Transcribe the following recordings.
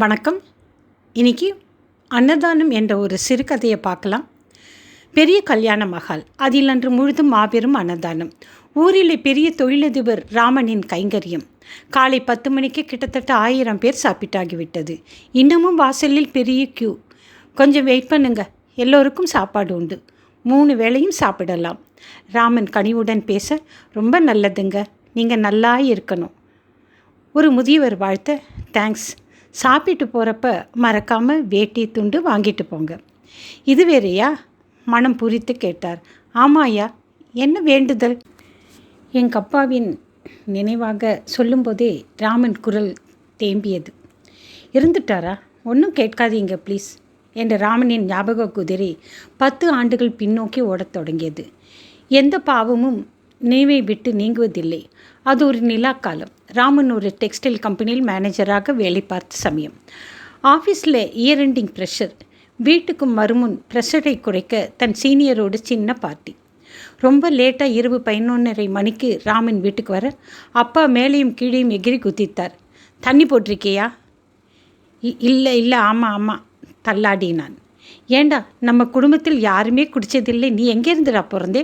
வணக்கம். இன்னைக்கு அன்னதானம் என்ற ஒரு சிறுகதையை பார்க்கலாம். பெரிய கல்யாண மகால் அதில் அன்று முழுதும் மாபெரும் அன்னதானம். ஊரிலே பெரிய தொழிலதிபர் ராமனின் கைங்கரியம். காலை பத்து மணிக்கு கிட்டத்தட்ட ஆயிரம் பேர் சாப்பிட்டாகிவிட்டது. இன்னமும் வாசலில் பெரிய கியூ கொஞ்சம் வெயிட் பண்ணுங்க. எல்லோருக்கும் சாப்பாடு உண்டு. மூணு வேளையும் சாப்பிடலாம். ராமன் கனிவுடன் பேச ரொம்ப நல்லதுங்க. நீங்கள் நல்லா இருக்கணும் ஒரு முதியவர் வாழ்த்த தேங்க்ஸ் சாப்பிட்டு போகிறப்ப மறக்காமல் வேட்டி துண்டு வாங்கிட்டு போங்க. இது வேறையா? மனம் புரித்து கேட்டார். ஆமாயா என்ன வேண்டுதல்? எங்கள் அப்பாவின் நினைவாக சொல்லும்போதே ராமன் குரல் தேம்பியது. இருந்துட்டாரா? ஒன்றும் கேட்காதீங்க ப்ளீஸ் என்ற ராமனின் ஞாபக குதிரை பத்து ஆண்டுகள் பின்னோக்கி ஓடத் தொடங்கியது. எந்த பாவமும் நினைவை விட்டு நீங்குவதில்லை. அது ஒரு நிலா காலம் ராமன் ஒரு டெக்ஸ்டைல் கம்பெனியில் மேனேஜராக வேலை பார்த்த சமயம். ஆஃபீஸில் இயர் எண்டிங் ப்ரெஷர். வீட்டுக்கு மறுமுன் ப்ரெஷரை குறைக்க தன் சீனியரோட சின்ன பார்ட்டி. ரொம்ப லேட்டாக இரவு பதினொன்றரை மணிக்கு ராமன் வீட்டுக்கு வர அப்பா மேலேயும் கீழேயும் எகிரி குதித்தார். தண்ணி போட்டிருக்கியா? இல்லை இல்லை ஆமாம் ஆமாம் தள்ளாடினான். ஏண்டா நம்ம குடும்பத்தில் யாருமே குடித்ததில்லை நீ எங்கேருந்துடா பிறந்தே?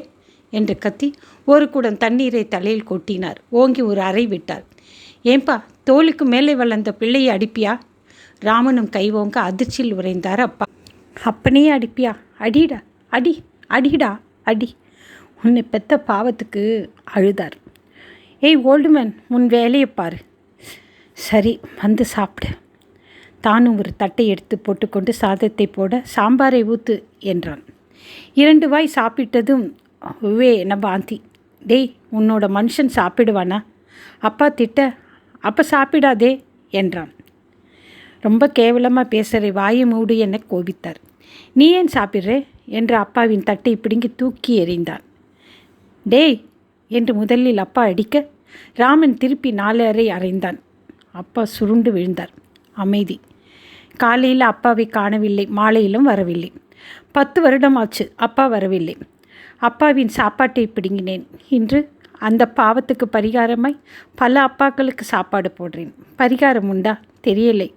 என்று கத்தி ஒரு குடம் தண்ணீரை தலையில் கொட்டினார். ஓங்கி ஒரு அறை விட்டார். ஏன்பா தோலுக்கு மேலே வளர்ந்த பிள்ளையை அடிப்பியா? ராமனும் கைவோங்க அதிர்ச்சியில் உறைந்தார் அப்பா. அப்பனே அடிப்பியா? அடிடா அடி அடிடா அடி. உன்னை பெத்த பாவத்துக்கு அழுதார். ஏய் ஓல்டுமேன் உன் வேலையை பாரு. சரி வந்து சாப்பிடு. தானும் ஒரு தட்டை எடுத்து போட்டுக்கொண்டு சாதத்தை போட சாம்பாரை ஊத்து என்றான். இரண்டு வாய் சாப்பிட்டதும் வே என்ன பாந்தி? டேய் உன்னோட மனுஷன் சாப்பிடுவானா? அப்பா திட்ட அப்போ சாப்பிடாதே என்றான். ரொம்ப கேவலமாக பேசுகிற வாயை மூடு என கோபித்தார். நீ ஏன் சாப்பிட்ற? என்று அப்பாவின் தட்டை பிடுங்கி தூக்கி எறிந்தான். டேய் என்று முதலில் அப்பா அடிக்க ராமன் திருப்பி நாலு அறை அறைந்தான். அப்பா சுருண்டு விழுந்தார். அமைதி. காலையில் அப்பாவை காணவில்லை மாலையிலும் வரவில்லை. பத்து வருடம் ஆச்சு அப்பா வரவில்லை. அப்பாவின் சாப்பாட்டை பிடுங்கினேன். இன்று அந்த பாவத்துக்கு பரிகாரமாய் பல அப்பாக்களுக்கு சாப்பாடு போடுறேன். பரிகாரம் உண்டா? தெரியலை.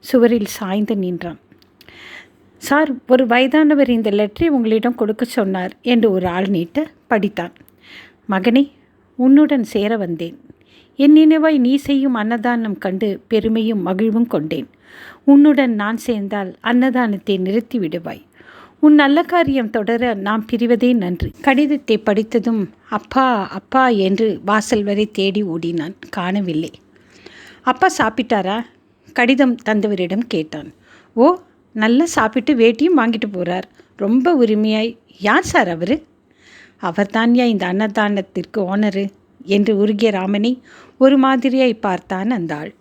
சுவரில் சாய்ந்து நின்றான். சார் ஒரு வயதானவர் இந்த லெட்டரை உங்களிடம் கொடுக்க சொன்னார் என்று ஒரு ஆள் நீட்ட படித்தான். மகனே உன்னுடன் சேர வந்தேன். என் நினைவாய் நீ செய்யும் அன்னதானம் கண்டு பெருமையும் மகிழ்வும் கொண்டேன். உன்னுடன் நான் சேர்ந்தால் அன்னதானத்தை நிறுத்தி விடுவாய் உன் நல்ல காரியம் தொடர நாம் பிரிவதே நன்றி. கடிதத்தை படித்ததும் அப்பா அப்பா என்று வாசல் வரை தேடி ஓடினான் காணவில்லை. அப்பா சாப்பிட்டாரா? கடிதம் தந்தவரிடம் கேட்டான். ஓ நல்லா சாப்பிட்டு வேட்டியும் வாங்கிட்டு போகிறார் ரொம்ப உரிமையாய். யார் சார் அவர்? அவர்தான்யா இந்த அன்னதானத்திற்கு ஓனரு என்று உருகிய ராமனை ஒரு மாதிரியாய் பார்த்தான் அந்த ஆள்.